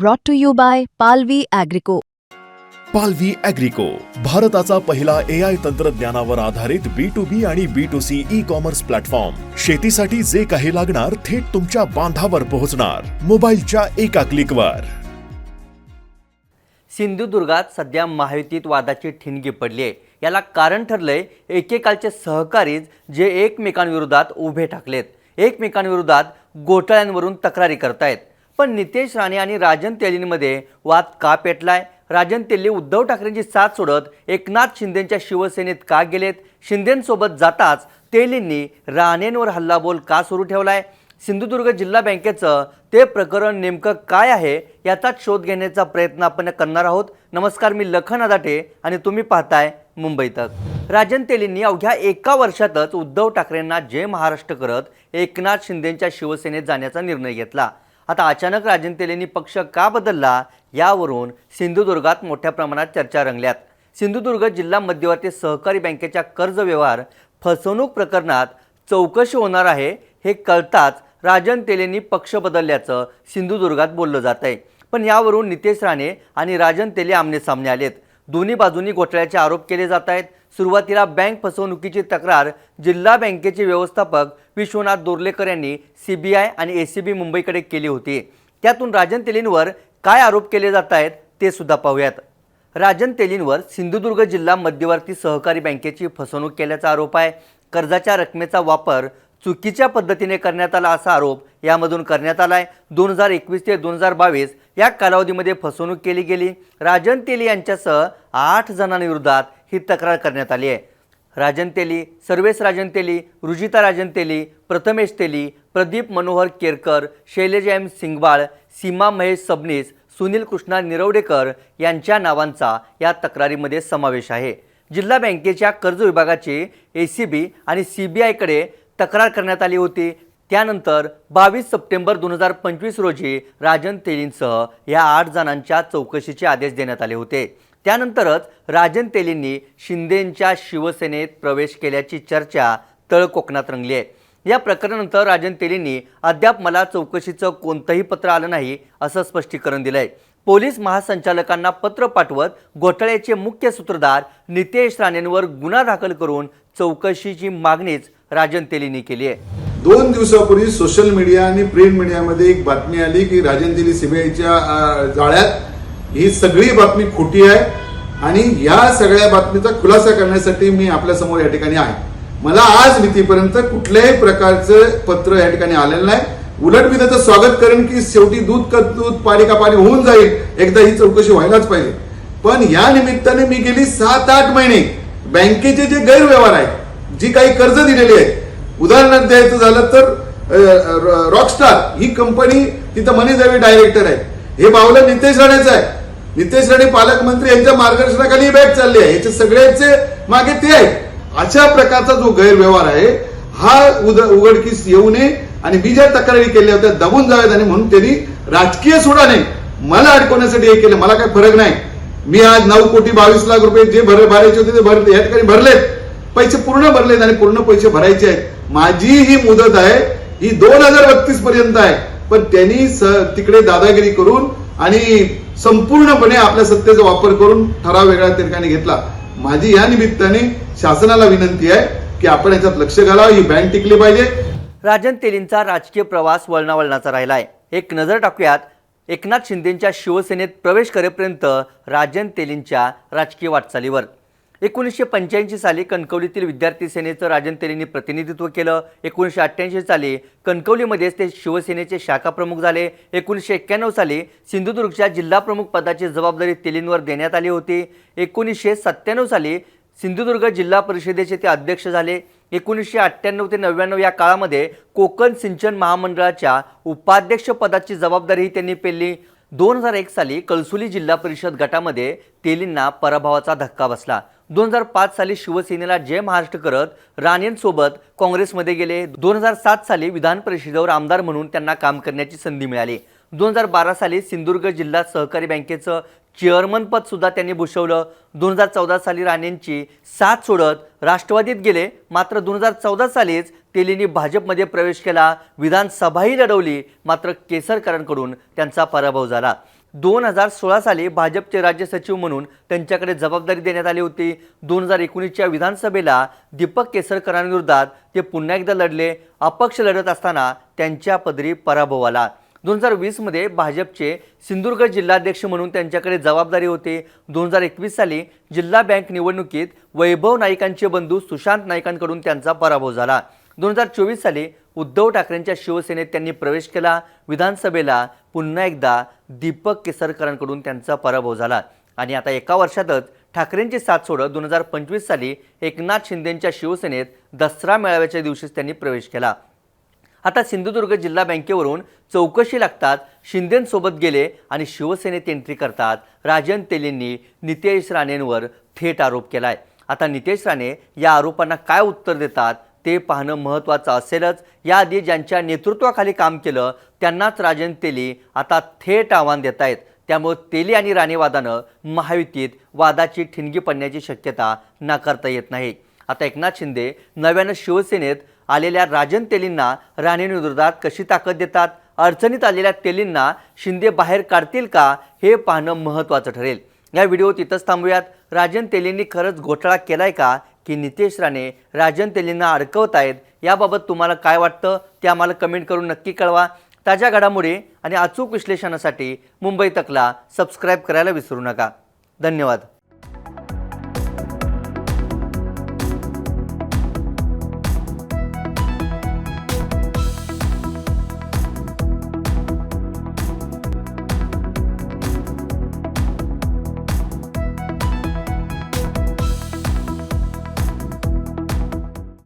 brought to you by Palvi Agrico. पालवी अॅग्रिको भारताचा पहिला ए आय तंत्रज्ञानावर आधारित बी टू बी आणि B two C E commerce platform शेतीसाठी जे काही लागणार थेट तुमच्या बांधावर पोहोचणार. मोबाईलच्या एका क्लिकवर सिंधुदुर्गात सध्या महायुतीत वादाची ठिणगी पडली आहे. याला कारण ठरलंय एकेकालचे सहकारीच जे एकमेकांविरोधात उभे ठाकलेत. एकमेकांविरोधात घोटाळ्यांवरून तक्रारी करतायत. पण नितेश राणे आणि राजन तेलींमध्ये वाद का पेटलाय? राजन तेली उद्धव ठाकरेंची साथ सोडत एकनाथ शिंदेंच्या शिवसेनेत का गेलेत? शिंदेंसोबत जाताच तेलींनी राणेंवर हल्लाबोल का सुरू ठेवलाय? सिंधुदुर्ग जिल्हा बँकेचं ते प्रकरण नेमकं काय आहे याचाच शोध घेण्याचा प्रयत्न आपण करणार आहोत. नमस्कार मी लखन अदाटे आणि तुम्ही पाहताय मुंबई तक. राजन तेलींनी अवघ्या एका वर्षातच उद्धव ठाकरेंना जय महाराष्ट्र करत एकनाथ शिंदेंच्या शिवसेनेत जाण्याचा निर्णय घेतला. आता अचानक राजन तेलींनी पक्ष का बदलला यावरून सिंधुदुर्गात मोठ्या प्रमाणात चर्चा रंगल्यात. सिंधुदुर्ग जिल्हा मध्यवर्ती सहकारी बँकेच्या कर्ज व्यवहार फसवणूक प्रकरणात चौकशी होणार आहे हे कळताच राजन तेलेंनी पक्ष बदलल्याचं सिंधुदुर्गात बोललं जात आहे पण यावरून नितेश राणे आणि राजन तेले आमनेसामने आलेत. दोन्ही बाजूंनी घोटाळ्याचे आरोप केले जात आहेत. सुरुवातीला बँक फसवणुकीची तक्रार जिल्हा बँकेचे व्यवस्थापक विश्वनाथ दोर्लेकर यांनी सी बी आय आणि ए सी बी मुंबईकडे केली होती. त्यातून राजन तेलींवर काय आरोप केले जात आहेत ते सुद्धा पाहूयात. राजन तेलींवर सिंधुदुर्ग जिल्हा मध्यवर्ती सहकारी बँकेची फसवणूक केल्याचा आरोप आहे. कर्जाच्या रकमेचा वापर चुकीच्या पद्धतीने करण्यात आला असा आरोप यामधून करण्यात आला आहे दोन हजार एकवीस ते दोन हजार बावीस या कालावधीमध्ये फसवणूक केली गेली. राजन तेली यांच्यासह आठ जणांविरोधात ही तक्रार करण्यात आली आहे. राजन तेली सर्वेश राजन तेली रुजिता राजन तेली प्रथमेश तेली प्रदीप मनोहर केरकर शैलेज एम सिंगबाळ सीमा महेश सबनीस सुनील कृष्णा निरवडेकर यांच्या नावांचा या तक्रारीमध्ये समावेश आहे. जिल्हा बँकेच्या कर्ज विभागाची ए सी बी आणि सी बी आयकडे तक्रार करण्यात आली होती. त्यानंतर बावीस सप्टेंबर दोन हजार पंचवीस रोजी राजन तेलींसह या आठ जणांच्या चौकशीचे आदेश देण्यात आले होते. त्यानंतरच राजन तेलींनी शिंदेंच्या शिवसेनेत प्रवेश केल्याची चर्चा तळ कोकणात रंगली आहे. या प्रकरणानंतर राजन तेलींनी अद्याप मला चौकशीचं कोणतंही पत्र आलं नाही असं स्पष्टीकरण दिलंय. पोलीस महासंचालकांना पत्र पाठवत घोटाळ्याचे मुख्य सूत्रधार नितेश राणेंवर गुन्हा दाखल करून चौकशीची मागणीच राजन तेलींनी केली आहे. दोन दिवसापूर्वी सोशल मीडिया आणि प्रिंट मीडियामध्ये एक बातमी आली की राजन तेली सीबीआयच्या जाळ्यात ही सगळी बातमी खोटी आहे आणि या सगळ्या बातमीचा खुलासा करण्यासाठी मी आपल्यासमोर या ठिकाणी आहे. मला आज भीतीपर्यंत कुठल्याही प्रकारचं पत्र या ठिकाणी आलेलं नाही. उलट मी त्याचं स्वागत करेन की शेवटी दूध का दूध पाणी का पाणी होऊन जाईल. एकदा ही चौकशी व्हायलाच पाहिजे. पण या निमित्ताने मी गेली सात आठ महिने. बँकेचे जे गैरव्यवहार आहेत जी काही कर्ज दिलेली आहेत. उदाहरणार्थ द्यायचं झालं तर रॉकस्टार ही कंपनी तिथं मनी जावी डायरेक्टर आहे. हे बावलं नितेश राणेचं आहे. नितेश राणे पालकमंत्री यांच्या मार्गदर्शनाखाली ही बॅग चालली आहे. याचे सगळ्याचे मागे ते आहेत. अशा प्रकारचा जो गैरव्यवहार आहे हा उद- उघडकीस येऊ नये आणि मी ज्या तक्रारी केल्या होत्या दबून जाव्यात आणि म्हणून त्यांनी राजकीय सोडा नाही मला अडकवण्यासाठी हे केलं. मला काही फरक नाही. मी आज नऊ कोटी बावीस लाख रुपये जे भर भरायचे होते ते भरले या ठिकाणी भरलेत. पैसे पूर्ण भरलेत आणि पूर्ण पैसे भरायचे आहेत. माझी ही मुदत आहे ही दोन हजार बत्तीस पर्यंत आहे. पण त्यांनी तिकडे दादागिरी करून आणि संपूर्णपणे आपल्या सत्तेचा वापर करून ठराव वेगळ्या ठिकाणी घेतला. माझी या निमित्ताने शासनाला विनंती आहे की आपण याच्यात लक्ष घालावं ही बँक टिकली पाहिजे. राजन तेलींचा राजकीय प्रवास वळणावळणाचा राहिलाय. एक नजर टाकूयात. एकनाथ शिंदेंच्या शिवसेनेत प्रवेश करेपर्यंत राजन तेलींच्या राजकीय वाटचालीवर. एकोणीसशे पंच्याऐंशी साली कणकवलीतील विद्यार्थी सेनेचं राजन प्रतिनिधित्व केलं. एकोणीसशे अठ्ठ्याऐंशी साली कणकवलीमध्येच ते शिवसेनेचे शाखा प्रमुख झाले. एकोणीसशे एक्क्याण्णव साली सिंधुदुर्गच्या जिल्हाप्रमुख पदाची जबाबदारी तेलींवर देण्यात आली होती. एकोणीसशे सत्त्याण्णव साली सिंधुदुर्ग जिल्हा परिषदेचे ते अध्यक्ष झाले. एकोणीसशे अठ्ठ्याण्णव ते नव्याण्णव या काळामध्ये कोकण सिंचन महामंडळाच्या उपाध्यक्षपदाची जबाबदारीही त्यांनी पेलली. दोन हजार एक साली कळसुली जिल्हा परिषद गटामध्ये तेलींना पराभवाचा धक्का बसला. दोन हजार पाच साली शिवसेनेला जय महाराष्ट्र करत राणेंसोबत काँग्रेसमध्ये गेले. दोन हजार सात साली विधान परिषदेवर आमदार म्हणून त्यांना काम करण्याची संधी मिळाली. दोन हजार बारा साली सिंधुदुर्ग जिल्हा सहकारी बँकेचं चेअरमन पद सुद्धा त्यांनी भूषवलं. दोन हजार चौदा साली राणेंची साथ सोडत राष्ट्रवादीत गेले. मात्र दोन हजार चौदा सालीच तेलींनी भाजपमध्ये प्रवेश केला. विधानसभाही लढवली. मात्र केसरकरांकडून त्यांचा पराभव झाला. दोन हजार सोळा साली भाजपचे राज्य सचिव म्हणून त्यांच्याकडे जबाबदारी देण्यात आली होती. दोन हजार एकोणीसच्या विधानसभेला दीपक केसरकरांविरोधात ते पुन्हा एकदा लढले. अपक्ष लढत असताना त्यांच्या पदरी पराभव आला. दोन हजार वीसमध्ये भाजपचे सिंधुदुर्ग जिल्हाध्यक्ष म्हणून त्यांच्याकडे जबाबदारी होती. दोन हजार एकवीस साली जिल्हा बँक निवडणुकीत वैभव नाईकांचे बंधू सुशांत नाईकांकडून त्यांचा पराभव झाला. दोन हजार चोवीस साली उद्धव ठाकरेंच्या शिवसेनेत त्यांनी प्रवेश केला. विधानसभेला पुन्हा एकदा दीपक केसरकरांकडून त्यांचा पराभव झाला. आणि आता एका वर्षातच ठाकरेंची साथ सोडत दोन हजार पंचवीस साली एकनाथ शिंदेंच्या शिवसेनेत दसरा मेळाव्याच्या दिवशीच त्यांनी प्रवेश केला. आता सिंधुदुर्ग जिल्हा बँकेवरून चौकशी लागतात. शिंदेंसोबत गेले आणि शिवसेनेत एंट्री करतात. राजन तेलींनी नितेश राणेंवर थेट आरोप केलाय. आता नितेश राणे या आरोपांना काय उत्तर देतात? ते पाहणं महत्त्वाचं असेलच. याआधी ज्यांच्या नेतृत्वाखाली काम केलं त्यांनाच राजन तेली आता थेट आव्हान देत आहेत. त्यामुळे तेली आणि राणेवादानं महायुतीत वादाची ठिणगी पडण्याची शक्यता नाकारता येत नाही. आता एकनाथ शिंदे नव्यानं शिवसेनेत आलेल्या राजन तेलींना राणेविरोधात कशी ताकद देतात अडचणीत आलेल्या तेलींना शिंदे बाहेर काढतील का हे पाहणं महत्त्वाचं ठरेल. या व्हिडिओत इथंच थांबूयात. राजन तेलींनी खरंच घोटाळा केलाय का की नितेश राणे राजन तेलींना अडकवत आहेत याबाबत तुम्हाला काय वाटतं? ते आम्हाला कमेंट करून नक्की कळवा. ताज्या घडामोडी आणि अचूक विश्लेषणासाठी मुंबई तकला सबस्क्राईब करायला विसरू नका. धन्यवाद.